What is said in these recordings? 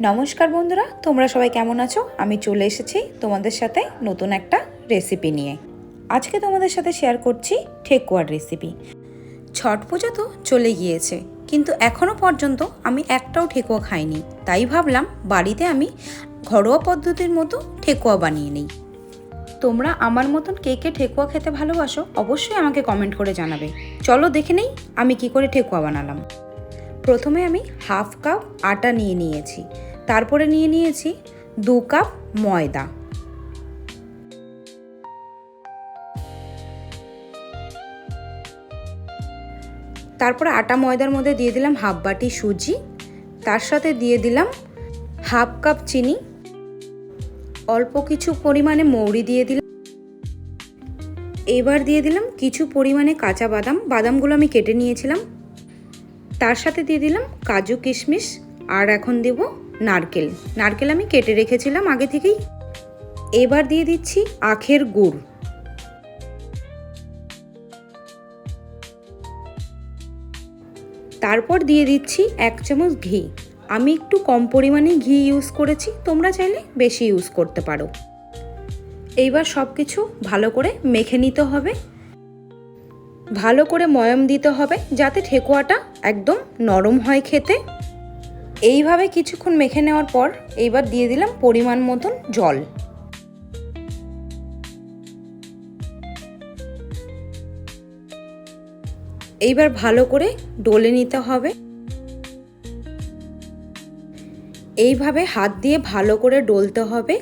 নমস্কার বন্ধুরা, তোমরা সবাই কেমন আছো? আমি চলে এসেছি তোমাদের সাথে নতুন একটা রেসিপি নিয়ে। আজকে তোমাদের সাথে শেয়ার করছি ঠেকুয়ার রেসিপি ছট পূজা তো চলে গিয়েছে, কিন্তু এখনও পর্যন্ত আমি একটাও ঠেকুয়া খাইনি। তাই ভাবলাম বাড়িতে আমি ঘরোয়া পদ্ধতির মতো ঠেকুয়া বানিয়ে নিই। তোমরা আমার মতন কে কে ঠেকুয়া খেতে ভালোবাসো, অবশ্যই আমাকে কমেন্ট করে জানাবে। চলো দেখে নেই আমি কি করে ঠেকুয়া বানালাম। প্রথমে আমি হাফ কাপ আটা নিয়ে নিয়েছি। তারপরে নিয়ে নিয়েছি দু কাপ ময়দা। তারপরে আটা ময়দার মধ্যে দিয়ে দিলাম হাফ বাটি সুজি। তার সাথে দিয়ে দিলাম হাফ কাপ চিনি। অল্প কিছু পরিমাণে মৌরি দিয়ে দিলাম। এবার দিয়ে দিলাম কিছু পরিমাণে কাঁচা বাদাম। বাদামগুলো আমি কেটে নিয়েছিলাম। তার সাথে দিয়ে দিলাম কাজু কিশমিশ আর এখন দেব নারকেল। নারকেল আমি কেটে রেখেছিলাম আগে থেকেই। এবার দিয়ে দিচ্ছি আখের গুড়। তারপর দিয়ে দিচ্ছি এক চামচ ঘি। আমি একটু কম পরিমাণে ঘি ইউজ করেছি, তোমরা চাইলে বেশি ইউজ করতে পারো। এইবার সব কিছু ভালো করে মেখে নিতে হবে। ভালো করে ময়ম দিতে হবে যাতে ঠেকুয়াটা একদম নরম হয় খেতে। এইভাবে কিছুক্ষণ মেখে নেওয়ার পর এইবার দিয়ে দিলাম পরিমাণ মতন জল। এইবার ভালো করে ডলে নিতে হবে। এইভাবে হাত দিয়ে ভালো করে ডলতে হবে।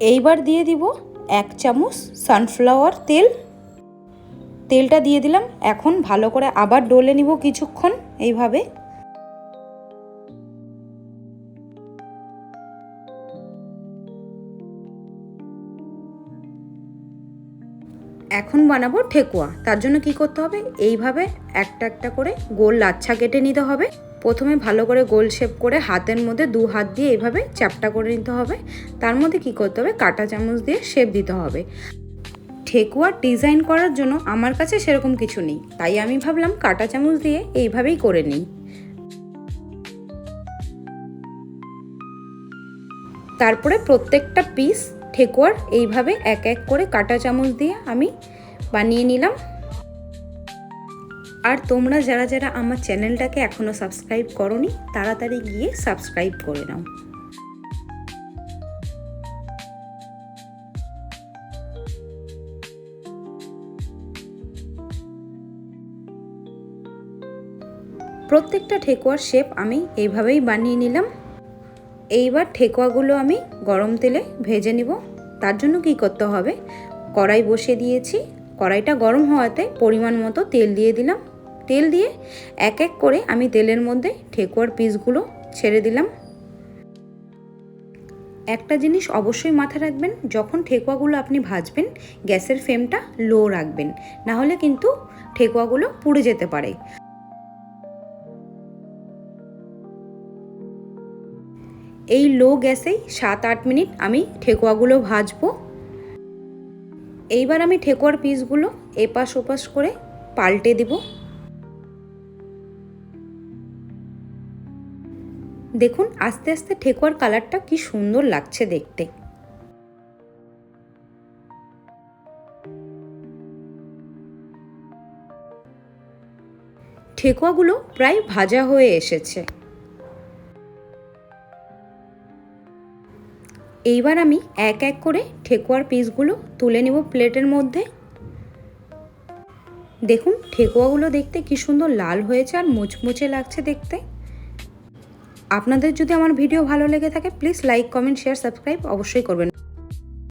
এইবার দিয়ে দিব এক চামচ সানফ্লাওয়ার তেল। তেলটা দিয়ে দিলাম। এখন ভালো করে আবার ডলে নিব কিছুক্ষণ এইভাবে। এখন বানাবো ঠেকুয়া। তার জন্য কি করতে হবে? এইভাবে একটা একটা করে গোল লাচ্ছা কেটে নিতে হবে। প্রথমে ভালো করে গোল শেপ করে হাতের মধ্যে দু হাত দিয়ে এইভাবে চ্যাপটা করে নিতে হবে। তার মধ্যে কি করতে হবে? কাটা চামচ দিয়ে শেপ দিতে হবে। ঠেকুয়ার ডিজাইন করার জন্য আমার কাছে সেরকম কিছু নেই। তাই আমি ভাবলাম কাটা চামচ দিয়ে এইভাবেই করে নিই। তারপরে প্রত্যেকটা পিস ঠেকুয়ার এইভাবে এক এক করে কাটা চামচ দিয়ে আমি বানিয়ে নিলাম। আর তোমরা যারা যারা আমার চ্যানেলটাকে এখনও সাবস্ক্রাইব করনি, তাড়াতাড়ি গিয়ে সাবস্ক্রাইব করে নাও। প্রত্যেকটা ঠেকুয়ার শেপ আমি এইভাবেই বানিয়ে নিলাম। এইবার ঠেকুয়াগুলো আমি গরম তেলে ভেজে নিব। তার জন্য কি করতে হবে? কড়াই বসিয়ে দিয়েছি। কড়াইটা গরম হওয়াতে পরিমাণ মতো তেল দিয়ে দিলাম। তেল দিয়ে এক এক করে আমি তেলের মধ্যে ঠেকুয়ার পিসগুলো ছেড়ে দিলাম। একটা জিনিস অবশ্যই মাথায় রাখবেন, যখন ঠেকুয়াগুলো আপনি ভাজবেন, গ্যাসের ফ্লেমটা লো রাখবেন, না হলে কিন্তু ঠেকুয়াগুলো পুড়ে যেতে পারে। এই লো গ্যাসেই সাত আট মিনিট আমি ঠেকুয়াগুলো ভাজবো। এইবার আমি ঠেকুয়ার পিসগুলো এপাশ ওপাশ করে পাল্টে দেব। দেখুন, আস্তে আস্তে ঠেকুয়ার কালারটা কি সুন্দর লাগছে দেখতে। ঠেকুয়াগুলো প্রায় ভাজা হয়ে এসেছে। এইবার আমি এক এক করে ঠেকুয়ার পিসগুলো তুলে নেব প্লেটের মধ্যে। দেখুন, ঠেকুয়াগুলো দেখতে কি সুন্দর লাল হয়েছে আর মুচমুচে লাগছে দেখতে। আপনাদের যদি আমার ভিডিও ভালো লেগে থাকে please like comment share subscribe অবশ্যই করবেন।